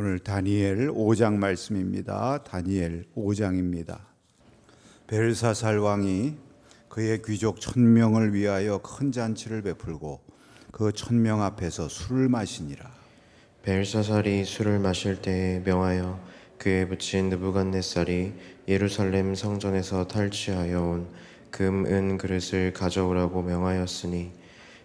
오늘 다니엘 5장 말씀입니다. 다니엘 5장입니다. 벨사살 왕이 그의 귀족 천명을 위하여 큰 잔치를 베풀고 그 천명 앞에서 술을 마시니라. 벨사살이 술을 마실 때에 명하여 그에 붙인 느부갓네살이 예루살렘 성전에서 탈취하여 온 금, 은 그릇을 가져오라고 명하였으니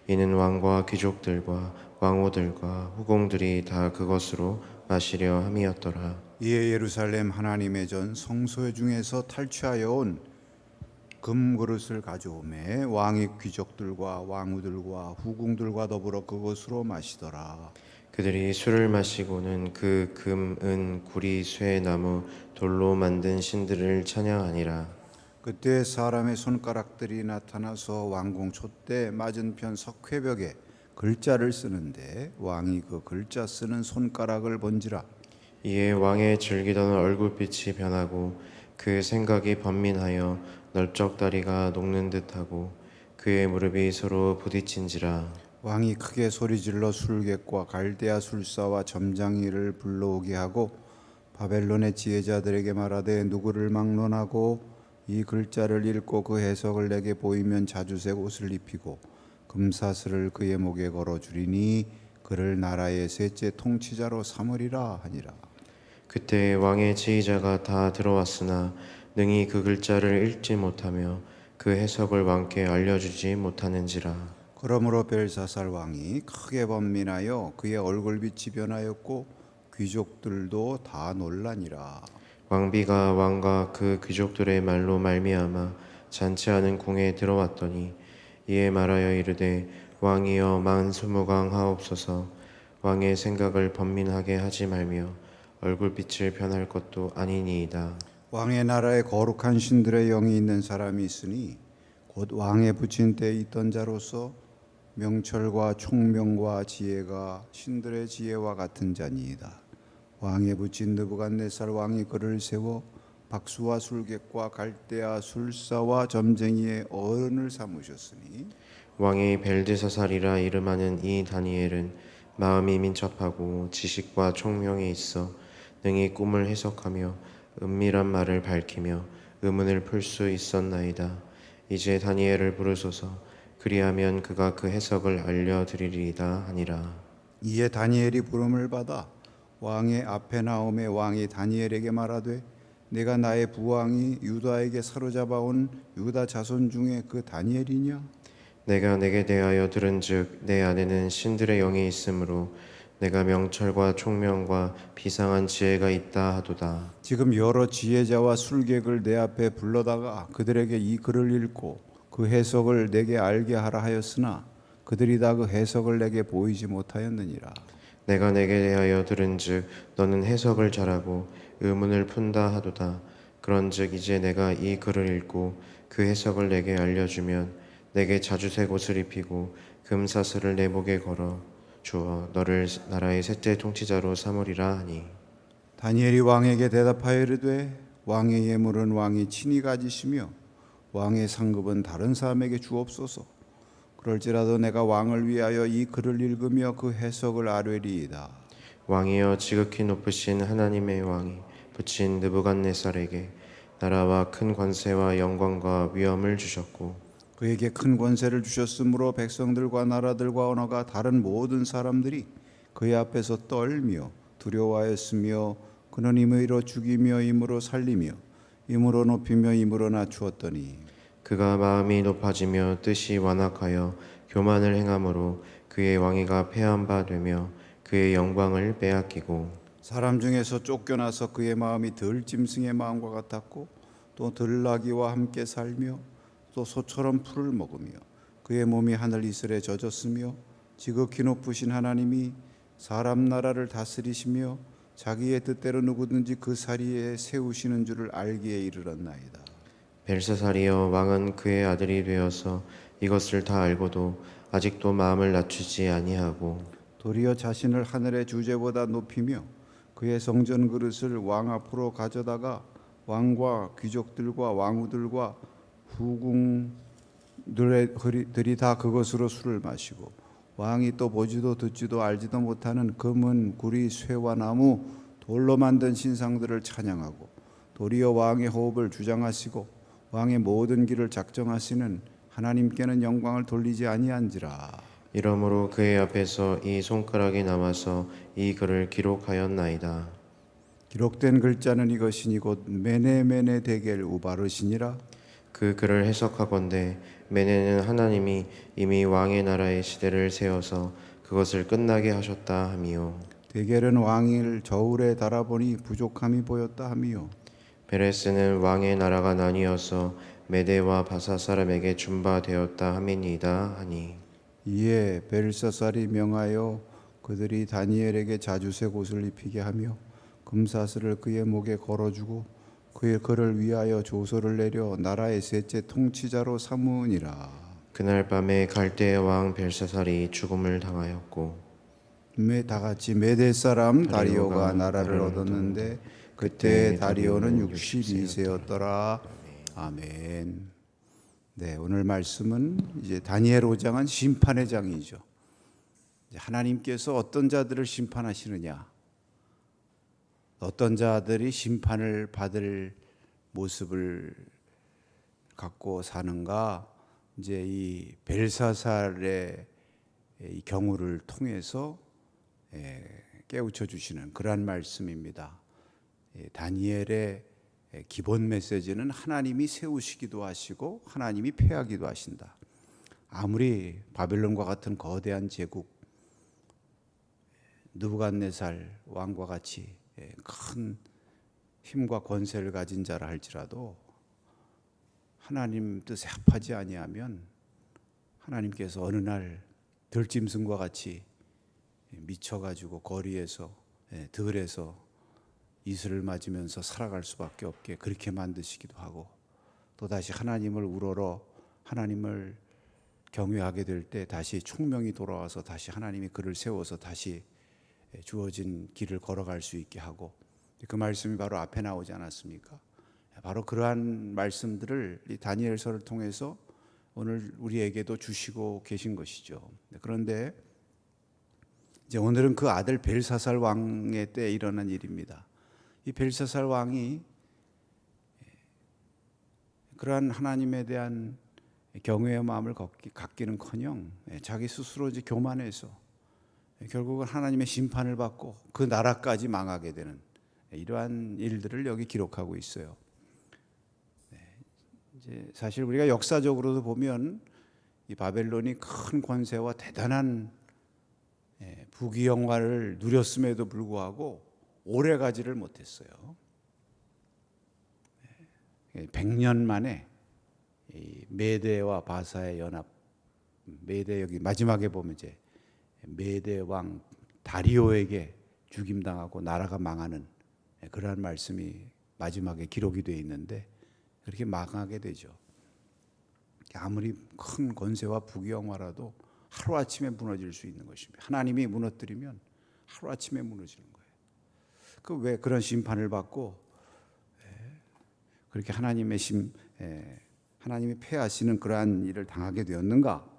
이는 왕과 귀족들과 왕호들과 후공들이 다 그것으로 마시려 함이었더라. 이에 예루살렘 하나님의 전 성소 중에서 탈취하여 온 금그릇을 가져오매 왕이 귀족들과 왕후들과 후궁들과 더불어 그것으로 마시더라. 그들이 술을 마시고는 그 금, 은, 구리, 쇠, 나무, 돌로 만든 신들을 찬양하니라. 그때 사람의 손가락들이 나타나서 왕궁 촛대 맞은편 석회벽에 글자를 쓰는데 왕이 그 글자 쓰는 손가락을 본지라. 이에 왕의 즐기던 얼굴빛이 변하고 그 생각이 번민하여 널쩍다리가 녹는 듯하고 그의 무릎이 서로 부딪힌지라. 왕이 크게 소리질러 술객과 갈대아 술사와 점장이를 불러오게 하고 바벨론의 지혜자들에게 말하되 누구를 막론하고 이 글자를 읽고 그 해석을 내게 보이면 자주색 옷을 입히고 금사슬을 그의 목에 걸어 주리니 그를 나라의 셋째 통치자로 삼으리라 하니라. 그때 왕의 지휘자가 다 들어왔으나 능히 그 글자를 읽지 못하며 그 해석을 왕께 알려주지 못하는지라. 그러므로 벨사살 왕이 크게 번민하여 그의 얼굴빛이 변하였고 귀족들도 다 놀라니라. 왕비가 왕과 그 귀족들의 말로 말미암아 잔치하는 궁에 들어왔더니 이에 말하여 이르되 왕이여 만수무강 하옵소서 왕의 생각을 번민하게 하지 말며 얼굴빛을 변할 것도 아니니이다 왕의 나라에 거룩한 신들의 영이 있는 사람이 있으니 곧 왕에 붙인 때 있던 자로서 명철과 총명과 지혜가 신들의 지혜와 같은 자니이다. 왕에 붙인 느부갓네살 왕이 그를 세워 박수와 술객과 갈대아 술사와 점쟁이의 어른을 삼으셨으니 왕이 벨드사살이라 이름하는 이 다니엘은 마음이 민첩하고 지식과 총명이 있어 능히 꿈을 해석하며 은밀한 말을 밝히며 의문을 풀 수 있었나이다. 이제 다니엘을 부르소서 그리하면 그가 그 해석을 알려드리리이다 하니라. 이에 다니엘이 부름을 받아 왕의 앞에 나오매 왕이 다니엘에게 말하되 내가 나의 부왕이 유다에게 사로잡아 온 유다 자손 중에 그 다니엘이냐 내가 내게 대하여 들은즉 내 안에는 신들의 영이 있으므로 내가 명철과 총명과 비상한 지혜가 있다 하도다. 지금 여러 지혜자와 술객을 내 앞에 불러다가 그들에게 이 글을 읽고 그 해석을 내게 알게 하라 하였으나 그들이 다 그 해석을 내게 보이지 못하였느니라 내가 내게 대하여 들은즉 너는 해석을 잘하고 의문을 푼다 하도다. 그런즉 이제 내가 이 글을 읽고 그 해석을 내게 알려주면 내게 자주색 옷을 입히고 금사슬을 내 목에 걸어 주어 너를 나라의 셋째 통치자로 삼으리라 하니. 다니엘이 왕에게 대답하여 이르되 왕의 예물은 왕이 친히 가지시며 왕의 상급은 다른 사람에게 주옵소서. 그럴지라도 내가 왕을 위하여 이 글을 읽으며 그 해석을 아뢰리이다 왕이여 지극히 높으신 하나님의 왕이 붙인 느부갓네살에게 나라와 큰 권세와 영광과 위엄을 주셨고 그에게 큰 권세를 주셨으므로 백성들과 나라들과 언어가 다른 모든 사람들이 그의 앞에서 떨며 두려워하였으며 그는 임의로 죽이며 임으로 살리며 임으로 높이며 임으로 낮추었더니 그가 마음이 높아지며 뜻이 완악하여 교만을 행함으로 그의 왕위가 패한 바 되며 그의 영광을 빼앗기고 사람 중에서 쫓겨나서 그의 마음이 들짐승의 마음과 같았고 또 들나귀와 함께 살며 또 소처럼 풀을 먹으며 그의 몸이 하늘 이슬에 젖었으며 지극히 높으신 하나님이 사람 나라를 다스리시며 자기의 뜻대로 누구든지 그 자리에 세우시는 줄을 알기에 이르렀나이다. 벨사살이여 왕은 그의 아들이 되어서 이것을 다 알고도 아직도 마음을 낮추지 아니하고 도리어 자신을 하늘의 주제보다 높이며 그의 성전 그릇을 왕 앞으로 가져다가 왕과 귀족들과 왕후들과 후궁들이 다 그것으로 술을 마시고 왕이 또 보지도 듣지도 알지도 못하는 금은 구리 쇠와 나무 돌로 만든 신상들을 찬양하고 도리어 왕의 호흡을 주장하시고 왕의 모든 길을 작정하시는 하나님께는 영광을 돌리지 아니한지라 이러므로 그의 앞에서 이 손가락이 남아서 이 글을 기록하였나이다. 기록된 글자는 이것이니 곧 메네메네 데겔 우바르시니라. 그 글을 해석하건대 메네는 하나님이 이미 왕의 나라의 시대를 세워서 그것을 끝나게 하셨다 함이요. 데겔은 왕을 저울에 달아보니 부족함이 보였다 함이요. 베레스는 왕의 나라가 나뉘어서 메대와 바사 사람에게 준바되었다 함이니이다 하니 이에 벨사살이 명하여 그들이 다니엘에게 자주색 옷을 입히게 하며 금사슬을 그의 목에 걸어주고 그의 그를 위하여 조서를 내려 나라의 셋째 통치자로 삼으니라. 그날 밤에 갈대의 왕 벨사살이 죽음을 당하였고 매- 다 같이 메대 사람 다리오가 나라를 얻었는데 그때 다리오는 62세였더라. 아멘 네 오늘 말씀은 이제 다니엘 5장은 심판의 장이죠. 하나님께서 어떤 자들을 심판하시느냐? 어떤 자들이 심판을 받을 모습을 갖고 사는가? 이제 이 벨사살의 이 경우를 통해서 예, 깨우쳐 주시는 그러한 말씀입니다. 예, 다니엘의 예, 기본 메시지는 하나님이 세우시기도 하시고 하나님이 패하기도 하신다. 아무리 바벨론과 같은 거대한 제국 느부갓네살 왕과 같이 예, 큰 힘과 권세를 가진 자라 할지라도 하나님 뜻에 합하지 아니하면 하나님께서 어느 날 들짐승과 같이 미쳐가지고 거리에서 예, 들에서 이슬을 맞으면서 살아갈 수밖에 없게 그렇게 만드시기도 하고 또 다시 하나님을 우러러 하나님을 경외하게 될 때 다시 총명이 돌아와서 다시 하나님이 그를 세워서 다시 예, 주어진 길을 걸어갈 수 있게 하고 그 말씀이 바로 앞에 나오지 않았습니까? 바로 그러한 말씀들을 이 다니엘서를 통해서 오늘 우리에게도 주시고 계신 것이죠. 네, 그런데 이제 오늘은 그 아들 벨사살 왕의 때 일어난 일입니다. 이 벨사살 왕이 그러한 하나님에 대한 경외의 마음을 갖기- 갖기는커녕 자기 스스로 이제 교만해서 결국은 하나님의 심판을 받고 그 나라까지 망하게 되는 이러한 일들을 여기 기록하고 있어요. 네, 이제 사실 우리가 역사적으로도 보면 이 바벨론이 큰 권세와 대단한 예, 부귀영화를 누렸음에도 불구하고 오래 가지를 못했어요. 예, 100년 만에 이 메대와 바사의 연합, 메대 여기 마지막에 보면 이제 메대 왕 다리오에게 죽임당하고 나라가 망하는 예, 그러한 말씀이 마지막에 기록이 되어 있는데 그렇게 망하게 되죠. 아무리 큰 권세와 부귀영화라도 하루 아침에 무너질 수 있는 것입니다. 하나님이 무너뜨리면 하루 아침에 무너지는 거예요. 그 왜 그런 심판을 받고 예, 그렇게 하나님의 심 예, 하나님이 패하시는 그러한 일을 당하게 되었는가?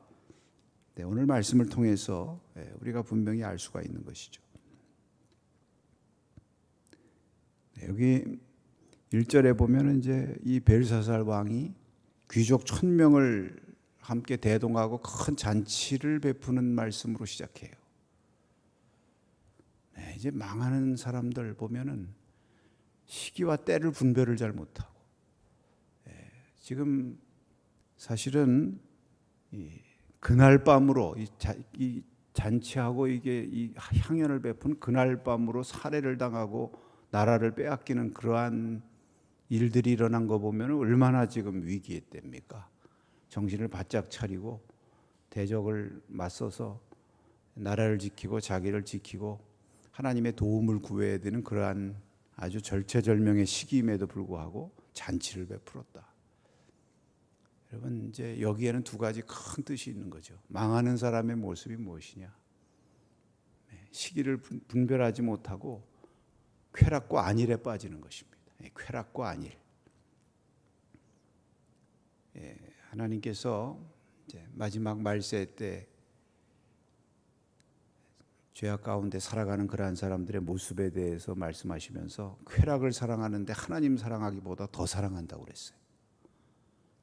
네, 오늘 말씀을 통해서 예, 우리가 분명히 알 수가 있는 것이죠. 네, 여기 1절에 보면 이제 이 벨사살 왕이 귀족 천 명을 함께 대동하고 큰 잔치를 베푸는 말씀으로 시작해요. 네, 이제 망하는 사람들 보면은 시기와 때를 분별을 잘 못하고 예, 지금 사실은 이 그날 밤으로 이, 자, 이 잔치하고 이게 이 향연을 베푼 그날 밤으로 살해를 당하고 나라를 빼앗기는 그러한 일들이 일어난 거 보면 얼마나 지금 위기에 뗍니까? 정신을 바짝 차리고 대적을 맞서서 나라를 지키고 자기를 지키고 하나님의 도움을 구해야 되는 그러한 아주 절체절명의 시기임에도 불구하고 잔치를 베풀었다. 여러분 이제 여기에는 두 가지 큰 뜻이 있는 거죠. 망하는 사람의 모습이 무엇이냐? 네, 시기를 분- 분별하지 못하고 쾌락과 안일에 빠지는 것입니다. 네, 쾌락과 안일. 예, 하나님께서 마지막 말세 때 죄악 가운데 살아가는 그러한 사람들의 모습에 대해서 말씀하시면서 쾌락을 사랑하는데 하나님 사랑하기보다 더 사랑한다고 그랬어요.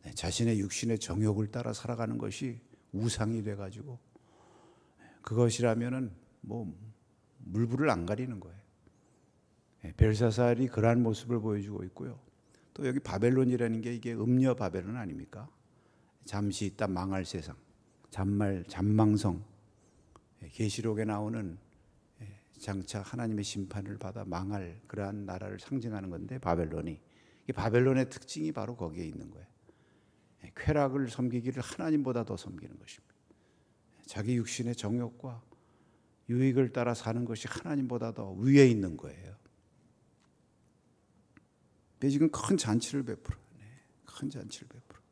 네, 자신의 육신의 정욕을 따라 살아가는 것이 우상이 돼 가지고 그것이라면은 뭐 물불을 안 가리는 거예요. 예, 벨사살이 그러한 모습을 보여주고 있고요. 또 여기 바벨론이라는 게 이게 음녀 바벨론 아닙니까? 잠시 있다 망할 세상, 잔말 잔망성, 예, 계시록에 나오는 예, 장차 하나님의 심판을 받아 망할 그러한 나라를 상징하는 건데 바벨론이 이 바벨론의 특징이 바로 거기에 있는 거예요. 예, 쾌락을 섬기기를 하나님보다 더 섬기는 것입니다. 예, 자기 육신의 정욕과 유익을 따라 사는 것이 하나님보다 더 위에 있는 거예요. 지금 큰 잔치를 베풀어. 네, 큰 잔치를 베풀어.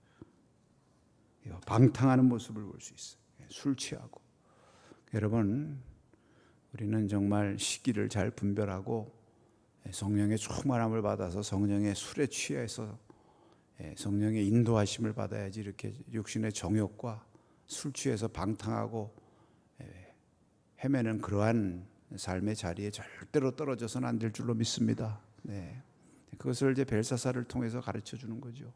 방탕하는 모습을 볼 수 있어요. 예, 술 취하고. 여러분, 우리는 정말 시기를 잘 분별하고 예, 성령의 충만함을 받아서 성령의 술에 취해서 예, 성령의 인도하심을 받아야지 이렇게 육신의 정욕과 술 취해서 방탕하고 예, 헤매는 그러한 삶의 자리에 절대로 떨어져서는 안 될 줄로 믿습니다. 네. 그것을 이제 벨사사를 통해서 가르쳐 주는 거죠.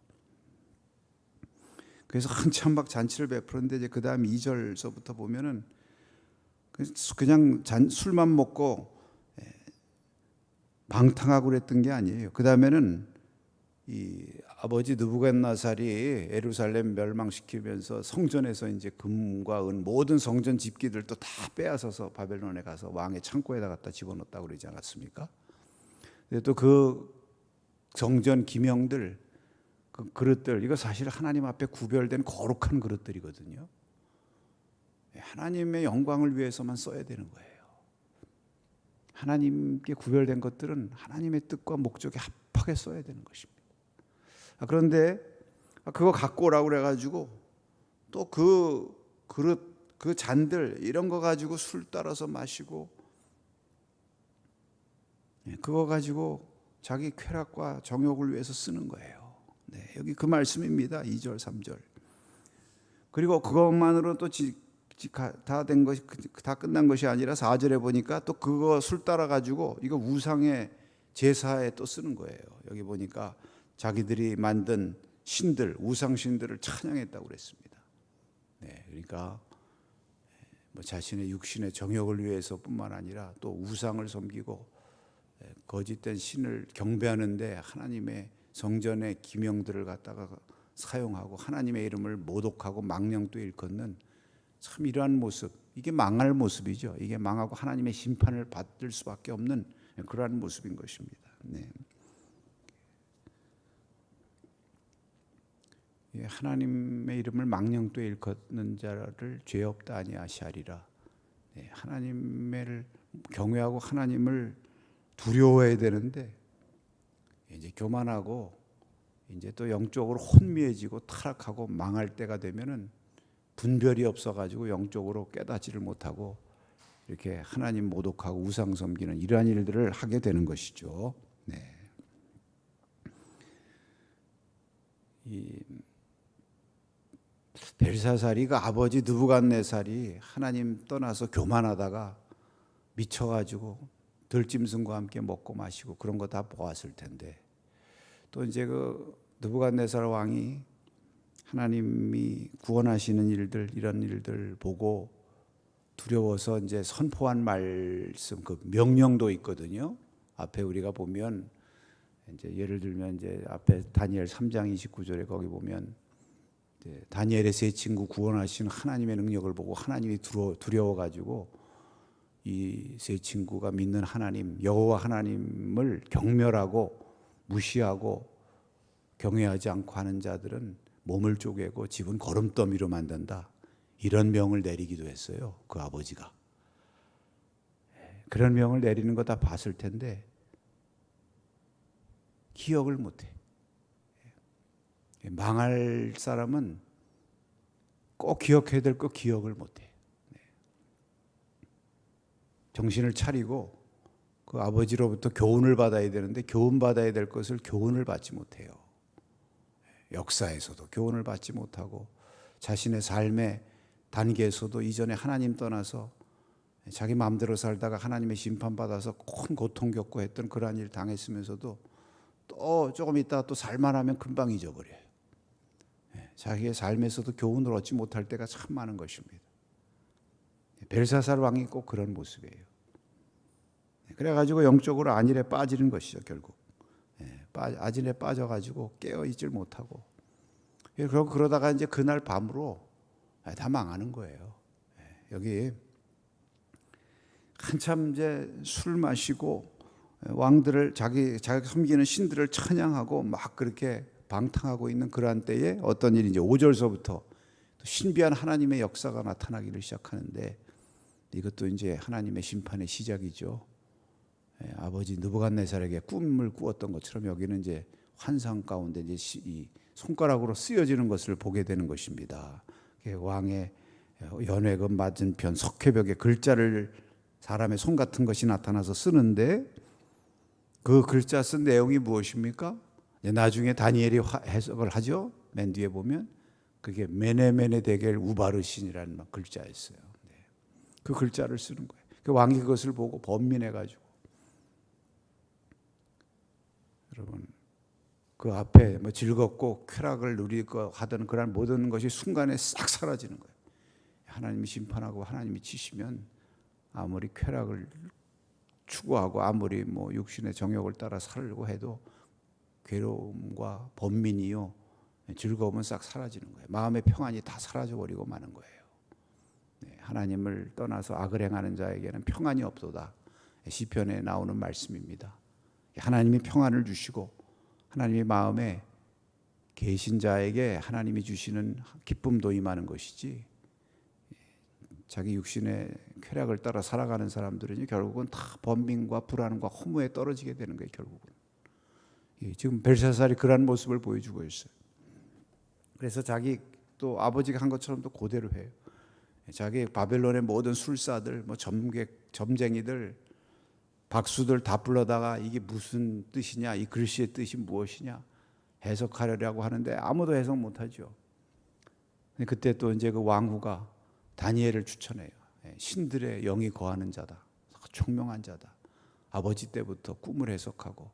그래서 한참 막 잔치를 베푸는데 이제 그다음 2절서부터 보면은 그- 그냥 잔, 술만 먹고 예, 방탕하고 그랬던 게 아니에요. 그 다음에는 이 아버지 느부갓나살이 예루살렘 멸망시키면서 성전에서 이제 금과 은 모든 성전 집기들도 다 빼앗아서 바벨론에 가서 왕의 창고에다 갖다 집어넣었다고 그러지 않았습니까? 또 그 성전 기명들 그 그릇들 이거 사실 하나님 앞에 구별된 거룩한 그릇들이거든요. 하나님의 영광을 위해서만 써야 되는 거예요. 하나님께 구별된 것들은 하나님의 뜻과 목적에 합하게 써야 되는 것입니다. 아, 그런데 그거 갖고 오라고 그래가지고 또 그 그릇 그 잔들 이런 거 가지고 술 따라서 마시고 예, 그거 가지고 자기 쾌락과 정욕을 위해서 쓰는 거예요. 네, 여기 그 말씀입니다. 2절, 3절. 그리고 그것만으로 또 다 된 것이 다 끝난 것이 아니라 4절에 보니까 또 그거 술 따라 가지고 이거 우상의 제사에 또 쓰는 거예요. 여기 보니까 자기들이 만든 신들, 우상 신들을 찬양했다고 그랬습니다. 네, 그러니까 뭐 자신의 육신의 정욕을 위해서뿐만 아니라 또 우상을 섬기고 예, 거짓된 신을 경배하는데 하나님의 성전의 기명들을 갖다가 사용하고 하나님의 이름을 모독하고 망령도 일컫는 참 이러한 모습 이게 망할 모습이죠. 이게 망하고 하나님의 심판을 받을 수밖에 없는 그러한 모습인 것입니다. 네. 예, 하나님의 이름을 망령도 일컫는 자를 죄 없다 아니하시리라. 네, 하나님을 경외하고 하나님을 두려워해야 되는데 이제 교만하고 이제 또 영적으로 혼미해지고 타락하고 망할 때가 되면은 분별이 없어가지고 영적으로 깨닫지를 못하고 이렇게 하나님 모독하고 우상 섬기는 이러한 일들을 하게 되는 것이죠. 네. 이 벨사살이가 아버지 느부갓네살이 하나님 떠나서 교만하다가 미쳐가지고 들짐승과 함께 먹고 마시고 그런 거 다 보았을 텐데 또 이제 그 느부갓네살 왕이 하나님이 구원하시는 일들 이런 일들 보고 두려워서 이제 선포한 말씀 그 명령도 있거든요. 앞에 우리가 보면 이제 예를 들면 이제 앞에 다니엘 3장 29절에 거기 보면 다니엘의 세 친구 구원하신 하나님의 능력을 보고 하나님이 두려워 가지고 이 세 친구가 믿는 하나님 여호와 하나님을 경멸하고 무시하고 경외하지 않고 하는 자들은 몸을 쪼개고 집은 거름더미로 만든다. 이런 명을 내리기도 했어요. 그 아버지가. 그런 명을 내리는 거 다 봤을 텐데 기억을 못 해. 망할 사람은 꼭 기억해야 될 거 기억을 못 해. 정신을 차리고 그 아버지로부터 교훈을 받아야 되는데 교훈 받아야 될 것을 교훈을 받지 못해요. 역사에서도 교훈을 받지 못하고 자신의 삶의 단계에서도 이전에 하나님 떠나서 자기 마음대로 살다가 하나님의 심판 받아서 큰 고통 겪고 했던 그러한 일 당했으면서도 또 조금 있다가 또 살만하면 금방 잊어버려요. 예, 자기의 삶에서도 교훈을 얻지 못할 때가 참 많은 것입니다. 벨사살 왕이 꼭 그런 모습이에요. 예, 그래가지고 영적으로 안일에 빠지는 것이죠 결국. 예, 빠- 안일에 빠져가지고 깨어 있질 못하고. 예, 그러고 그러다가 이제 그날 밤으로 아, 다 망하는 거예요. 예, 여기 한참 이제 술 마시고 왕들을 자기 자기 섬기는 신들을 찬양하고 막 그렇게 방탕하고 있는 그러한 때에 어떤 일이 이제 5절서부터 또 신비한 하나님의 역사가 나타나기를 시작하는데 이것도 이제 하나님의 심판의 시작이죠. 예, 아버지 느부갓네살에게 꿈을 꾸었던 것처럼 여기는 이제 환상 가운데 이제 시- 이 손가락으로 쓰여지는 것을 보게 되는 것입니다. 왕의 연회금 맞은편 석회벽에 글자를 사람의 손 같은 것이 나타나서 쓰는데 그 글자 쓴 내용이 무엇입니까? 나중에 다니엘이 화- 해석을 하죠. 맨 뒤에 보면 그게 메네메네 데겔 우바르신이라는 막 글자였어요. 네. 그 글자를 쓰는 거예요. 그 왕이 그것을 보고 번민해 가지고 여러분 그 앞에 뭐 즐겁고 쾌락을 누리고 하던 그런 모든 것이 순간에 싹 사라지는 거예요. 하나님이 심판하고 하나님이 치시면 아무리 쾌락을 추구하고 아무리 뭐 육신의 정욕을 따라 살고 해도 괴로움과 번민이요 즐거움은 싹 사라지는 거예요. 마음의 평안이 다 사라져 버리고 마는 거예요. 네, 하나님을 떠나서 악을 행하는 자에게는 평안이 없도다. 시편에 나오는 말씀입니다. 하나님이 평안을 주시고 하나님의 마음에 계신 자에게 하나님이 주시는 기쁨도 임하는 것이지 자기 육신의 쾌락을 따라 살아가는 사람들은 결국은 다 번민과 불안과 허무에 떨어지게 되는 거예요. 결국은 예, 지금 벨사살이 그러한 모습을 보여주고 있어요. 그래서 자기 또 아버지가 한 것처럼 또 그대로 해요. 자기 바벨론의 모든 술사들, 뭐 점객, 점쟁이들, 박수들 다 불러다가 이게 무슨 뜻이냐, 이 글씨의 뜻이 무엇이냐 해석하려고 하는데 아무도 해석 못하죠. 그때 또 이제 그 왕후가 다니엘을 추천해요. 예, 신들의 영이 거하는 자다, 총명한 자다. 아버지 때부터 꿈을 해석하고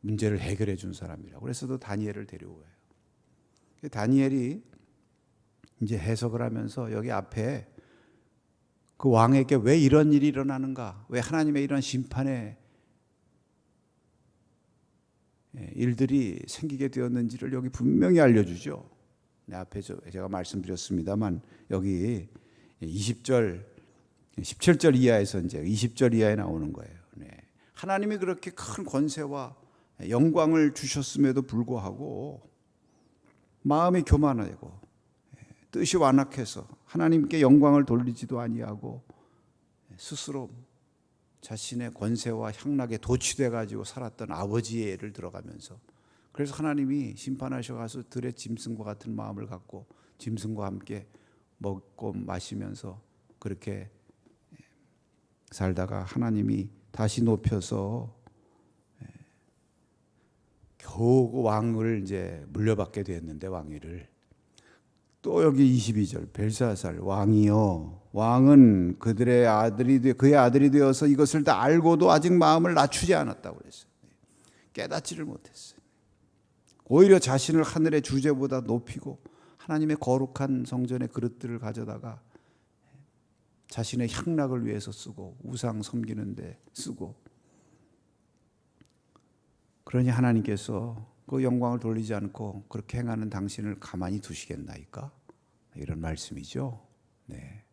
문제를 해결해 준 사람이라고. 그래서 또 다니엘을 데려와요. 다니엘이 이제 해석을 하면서 여기 앞에 그 왕에게 왜 이런 일이 일어나는가? 왜 하나님의 이런 심판의 예, 일들이 생기게 되었는지를 여기 분명히 알려주죠. 네, 앞에 저- 제가 말씀드렸습니다만 여기 20절, 17절 이하에서 이제 20절 이하에 나오는 거예요. 네. 하나님이 그렇게 큰 권세와 영광을 주셨음에도 불구하고 마음이 교만하고 뜻이 완악해서 하나님께 영광을 돌리지도 아니하고 스스로 자신의 권세와 향락에 도취돼 가지고 살았던 아버지의 예를 들어가면서 그래서 하나님이 심판하셔 가서 들의 짐승과 같은 마음을 갖고 짐승과 함께 먹고 마시면서 그렇게 살다가 하나님이 다시 높여서 겨우 그 왕을 이제 물려받게 되었는데 왕위를 또 여기 22절 벨사살 왕이요 왕은 그들의 아들이 되 그의 아들이 되어서 이것을 다 알고도 아직 마음을 낮추지 않았다고 그랬어요. 깨닫지를 못했어요. 오히려 자신을 하늘의 주제보다 높이고 하나님의 거룩한 성전의 그릇들을 가져다가 자신의 향락을 위해서 쓰고 우상 섬기는데 쓰고 그러니 하나님께서 그 영광을 돌리지 않고 그렇게 행하는 당신을 가만히 두시겠나이까? 이런 말씀이죠. 네.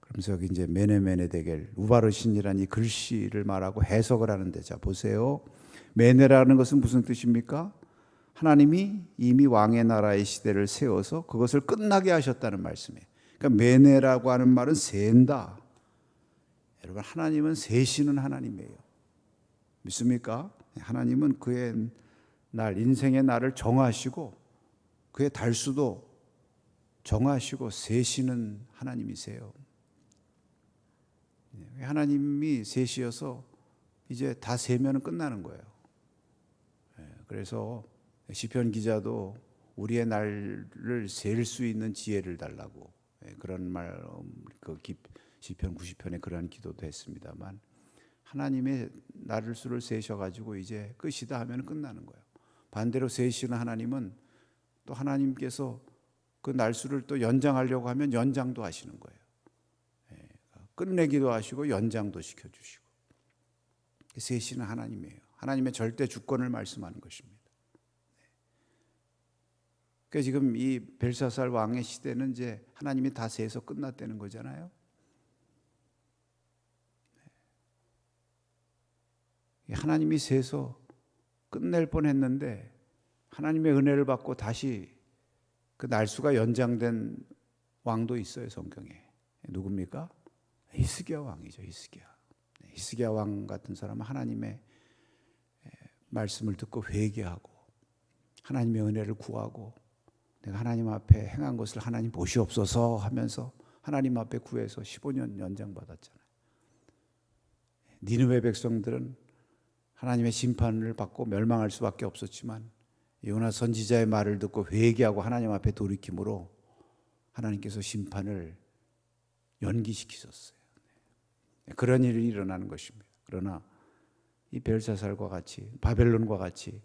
그러면서 이제 메네메네 데겔 우바르신이라는 이 글씨를 말하고 해석을 하는데 자 보세요. 메네라는 것은 무슨 뜻입니까? 하나님이 이미 왕의 나라의 시대를 세워서 그것을 끝나게 하셨다는 말씀이에요. 그러니까 메네라고 하는 말은 센다. 여러분 하나님은 세시는 하나님이에요. 믿습니까? 하나님은 그의 날 인생의 날을 정하시고 그의 달수도 정하시고 세시는 하나님이세요. 예, 하나님이 세시여서 이제 다 세면은 끝나는 거예요. 예, 그래서 시편 기자도 우리의 날을 셀 수 있는 지혜를 달라고 예, 그런 말 그 시편 90편에 그러한 기도도 했습니다만 하나님의 나를 수를 세셔 가지고 이제 끝이다 하면 끝나는 거예요. 반대로 세시는 하나님은 또 하나님께서 그 날수를 또 연장하려고 하면 연장도 하시는 거예요. 예, 끝내기도 하시고 연장도 시켜 주시고. 세시는 하나님이에요. 하나님의 절대 주권을 말씀하는 것입니다. 그러니까 지금 이 벨사살 왕의 시대는 이제 하나님이 다 세서 끝났다는 거잖아요. 네. 하나님이 세서 끝낼 뻔했는데 하나님의 은혜를 받고 다시 그 날수가 연장된 왕도 있어요 성경에 누굽니까? 히스기야 왕이죠 히스기야. 네, 히스기야 왕 같은 사람은 하나님의 말씀을 듣고 회개하고 하나님의 은혜를 구하고 내가 하나님 앞에 행한 것을 하나님 보시옵소서 하면서 하나님 앞에 구해서 15년 연장 받았잖아요. 니느웨 백성들은 하나님의 심판을 받고 멸망할 수밖에 없었지만 요나 선지자의 말을 듣고 회개하고 하나님 앞에 돌이킴으로 하나님께서 심판을 연기시키셨어요. 네. 그런 일이 일어나는 것입니다. 그러나 이 벨사살과 같이 바벨론과 같이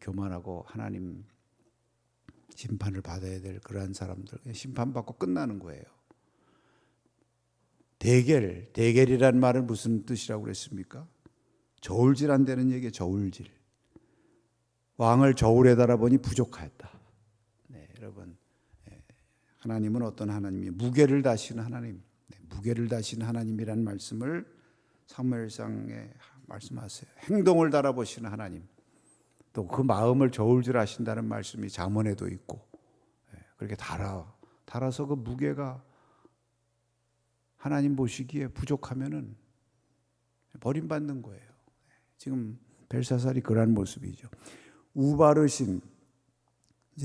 교만하고 하나님 심판을 받아야 될 그러한 사람들 심판받고 끝나는 거예요. 대결, 대결이란 말은 무슨 뜻이라고 그랬습니까? 저울질한다는 얘기에 저울질. 왕을 저울에 달아보니 부족하였다. 네, 여러분 예, 하나님은 어떤 하나님이 무게를 다시는 하나님, 네, 무게를 다시는 하나님이라는 말씀을 사무엘상에 말씀하세요. 행동을 달아보시는 하나님. 또 그 마음을 저울질하신다는 말씀이 잠언에도 있고 예, 그렇게 달아 달아서 그 무게가 하나님 보시기에 부족하면은 버림받는 거예요. 지금 벨사살이 그러한 모습이죠. 우바르신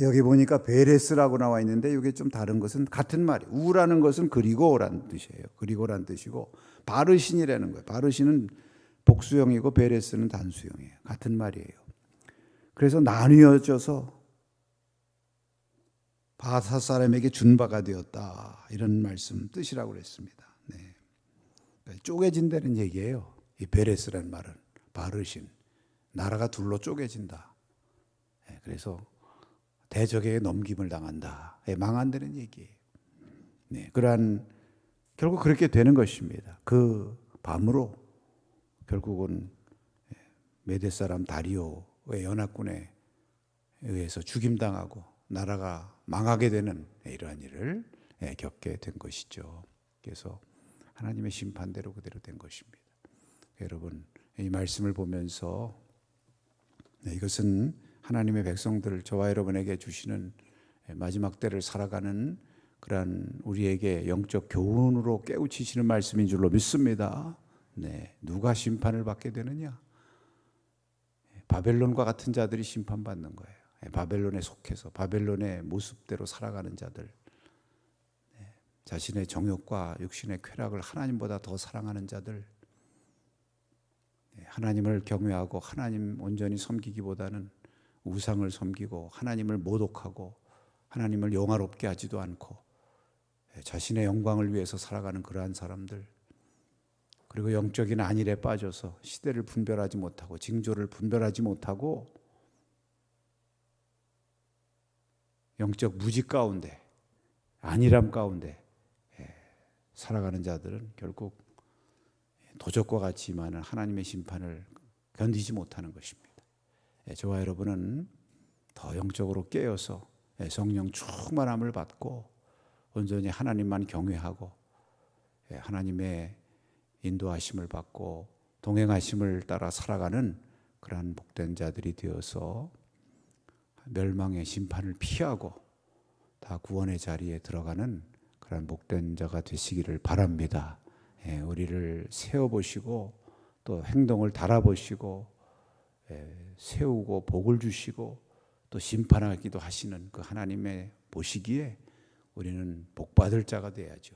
여기 보니까 베레스라고 나와 있는데 이게 좀 다른 것은 같은 말이 우라는 것은 그리고라는 뜻이에요. 그리고란 뜻이고 바르신이라는 거예요. 바르신은 복수형이고 베레스는 단수형이에요. 같은 말이에요. 그래서 나뉘어져서 바사 사람에게 준 바가 되었다 이런 말씀 뜻이라고 그랬습니다. 네. 그러니까 쪼개진다는 얘기예요. 이 베레스라는 말은 바르신 나라가 둘로 쪼개진다. 네, 그래서 대적에게 넘김을 당한다. 네, 망한다는 얘기예요. 네, 그러한 결국 그렇게 되는 것입니다. 그 밤으로 결국은 메대 사람 다리오의 연합군에 의해서 죽임당하고 나라가 망하게 되는 이러한 일을 겪게 된 것이죠. 그래서 하나님의 심판대로 그대로 된 것입니다. 여러분 이 말씀을 보면서 이것은 하나님의 백성들 저와 여러분에게 주시는 마지막 때를 살아가는 그러한 우리에게 영적 교훈으로 깨우치시는 말씀인 줄로 믿습니다. 네, 누가 심판을 받게 되느냐? 바벨론과 같은 자들이 심판받는 거예요. 바벨론에 속해서 바벨론의 모습대로 살아가는 자들, 네, 자신의 정욕과 육신의 쾌락을 하나님보다 더 사랑하는 자들, 네, 하나님을 경외하고 하나님 온전히 섬기기보다는 우상을 섬기고 하나님을 모독하고 하나님을 영화롭게 하지도 않고 네, 자신의 영광을 위해서 살아가는 그러한 사람들 그리고 영적인 안일에 빠져서 시대를 분별하지 못하고 징조를 분별하지 못하고 영적 무지 가운데 안일함 가운데 예, 살아가는 자들은 결국 도적과 같이 임하는 하나님의 심판을 견디지 못하는 것입니다. 예, 저와 여러분은 더 영적으로 깨어서 예, 성령 충만함을 받고 온전히 하나님만 경외하고 하나님의 인도하심을 받고 동행하심을 따라 살아가는 그러한 복된 자들이 되어서 멸망의 심판을 피하고 다 구원의 자리에 들어가는 그러한 복된 자가 되시기를 바랍니다. 예, 우리를 세워 보시고 또 행동을 달아보시고 예, 세우고 복을 주시고 또 심판하기도 하시는 그 하나님의 보시기에 우리는 복받을 자가 돼야죠.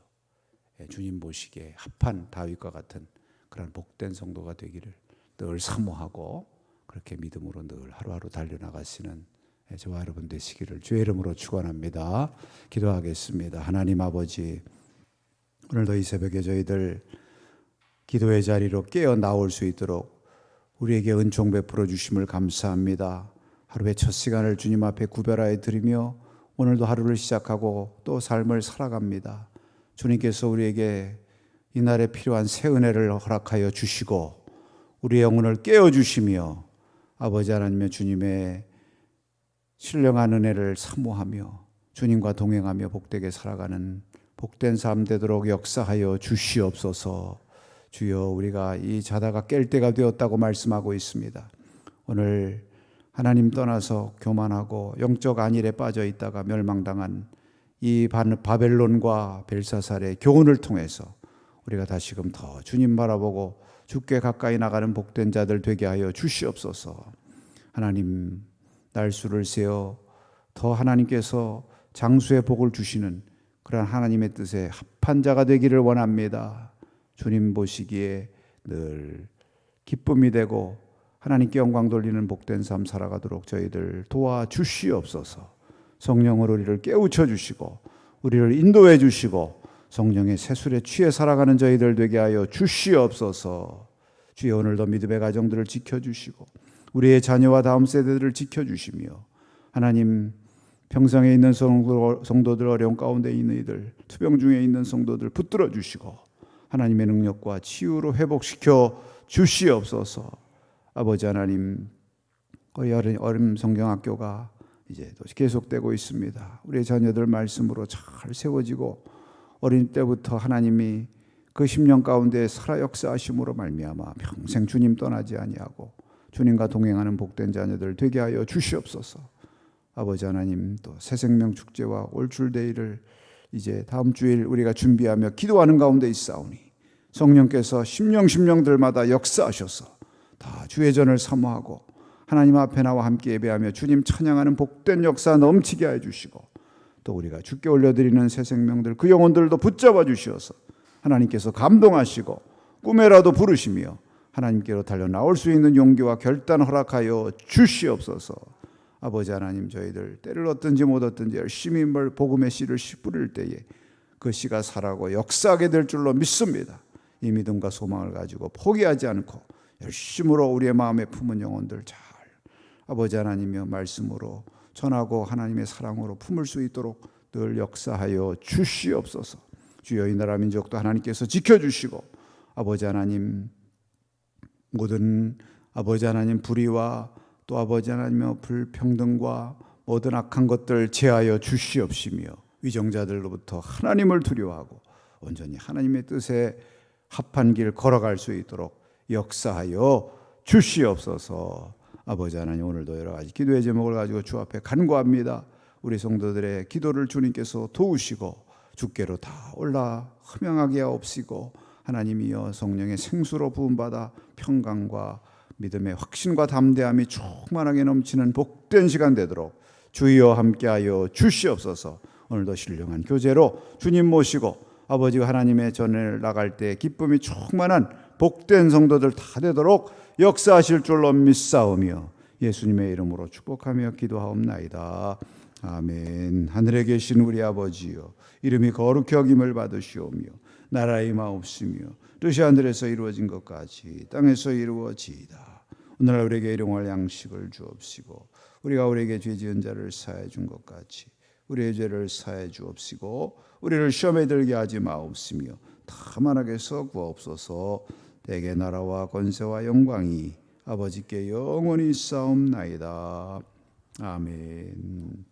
예, 주님 보시기에 합한 다윗과 같은 그런 복된 성도가 되기를 늘 사모하고 그렇게 믿음으로 늘 하루하루 달려나가시는 예, 저와 여러분 되시기를 주의 이름으로 축원합니다. 기도하겠습니다. 하나님 아버지 오늘도 이 새벽에 저희들 기도의 자리로 깨어 나올 수 있도록 우리에게 은총 베풀어 주심을 감사합니다. 하루의 첫 시간을 주님 앞에 구별하여 드리며 오늘도 하루를 시작하고 또 삶을 살아갑니다. 주님께서 우리에게 이날에 필요한 새 은혜를 허락하여 주시고 우리의 영혼을 깨워 주시며 아버지 하나님의 주님의 신령한 은혜를 사모하며 주님과 동행하며 복되게 살아가는 복된 삶 되도록 역사하여 주시옵소서. 주여 우리가 이 자다가 깰 때가 되었다고 말씀하고 있습니다. 오늘 하나님 떠나서 교만하고 영적 안일에 빠져 있다가 멸망당한 이 바- 바벨론과 벨사살의 교훈을 통해서 우리가 다시금 더 주님 바라보고 주께 가까이 나가는 복된 자들 되게 하여 주시옵소서. 하나님 날수를 세어 더 하나님께서 장수의 복을 주시는 그러한 하나님의 뜻에 합한 자가 되기를 원합니다. 주님 보시기에 늘 기쁨이 되고 하나님께 영광 돌리는 복된 삶 살아가도록 저희들 도와 주시옵소서. 성령으로 우리를 깨우쳐 주시고 우리를 인도해 주시고 성령의 세술에 취해 살아가는 저희들 되게 하여 주시옵소서. 주여 오늘도 믿음의 가정들을 지켜 주시고 우리의 자녀와 다음 세대들을 지켜 주시며 하나님 평성에 있는 성도- 성도들 어려운 가운데 있는 이들 투병 중에 있는 성도들 붙들어 주시고 하나님의 능력과 치유로 회복시켜 주시옵소서. 아버지 하나님 거의 어린 성경학교가 이제 또 계속되고 있습니다. 우리의 자녀들 말씀으로 잘 세워지고 어린 때부터 하나님이 그 10년 가운데 살아 역사하심으로 말미암아 평생 주님 떠나지 아니하고 주님과 동행하는 복된 자녀들 되게 하여 주시옵소서. 아버지 하나님 또 새 생명 축제와 올출데이를 이제 다음 주일 우리가 준비하며 기도하는 가운데 있사오니 성령께서 심령 심령들마다 역사하셔서 다 주의 전을 사모하고 하나님 앞에 나와 함께 예배하며 주님 찬양하는 복된 역사 넘치게 해 주시고 또 우리가 주께 올려드리는 새 생명들 그 영혼들도 붙잡아 주시어서 하나님께서 감동하시고 꿈에라도 부르시며 하나님께로 달려 나올 수 있는 용기와 결단 허락하여 주시옵소서. 아버지 하나님 저희들 때를 얻든지 못 얻든지 열심히 뭘 복음의 씨를 씨 뿌릴 때에 그 씨가 살아고 역사하게 될 줄로 믿습니다. 이 믿음과 소망을 가지고 포기하지 않고 열심으로 우리의 마음에 품은 영혼들 잘 아버지 하나님의 말씀으로 전하고 하나님의 사랑으로 품을 수 있도록 늘 역사하여 주시옵소서. 주여 이 나라 민족도 하나님께서 지켜주시고 아버지 하나님 모든 아버지 하나님 불의와 또 아버지 하나님의 불평등과 모든 악한 것들 제하여 주시옵시며 위정자들로부터 하나님을 두려워하고 온전히 하나님의 뜻에 합한 길 걸어갈 수 있도록 역사하여 주시옵소서. 아버지 하나님 오늘도 여러 가지 기도의 제목을 가지고 주 앞에 간구합니다. 우리 성도들의 기도를 주님께서 도우시고 주께로 다 올라 허명하게 하옵시고 하나님이여 성령의 생수로 부음받아 평강과 믿음의 확신과 담대함이 충만하게 넘치는 복된 시간 되도록 주여 함께하여 주시옵소서. 오늘도 신령한 교제로 주님 모시고 아버지와 하나님의 전을 나갈 때 기쁨이 충만한 복된 성도들 다 되도록 역사하실 줄로 믿사오며 예수님의 이름으로 축복하며 기도하옵나이다. 아멘. 하늘에 계신 우리 아버지여 이름이 거룩히 여김을 받으시오며 나라의 마옵시며 뜻이 하늘에서 이루어진 것 같이 땅에서 이루어지이다. 오늘날 우리에게 일용할 양식을 주옵시고 우리가 우리에게 죄 지은 자를 사해 준 것 같이 우리의 죄를 사해 주옵시고 우리를 시험에 들게 하지 마옵시며 다만 악에서 구하옵소서 대개 나라와 권세와 영광이 아버지께 영원히 싸움나이다. 아멘.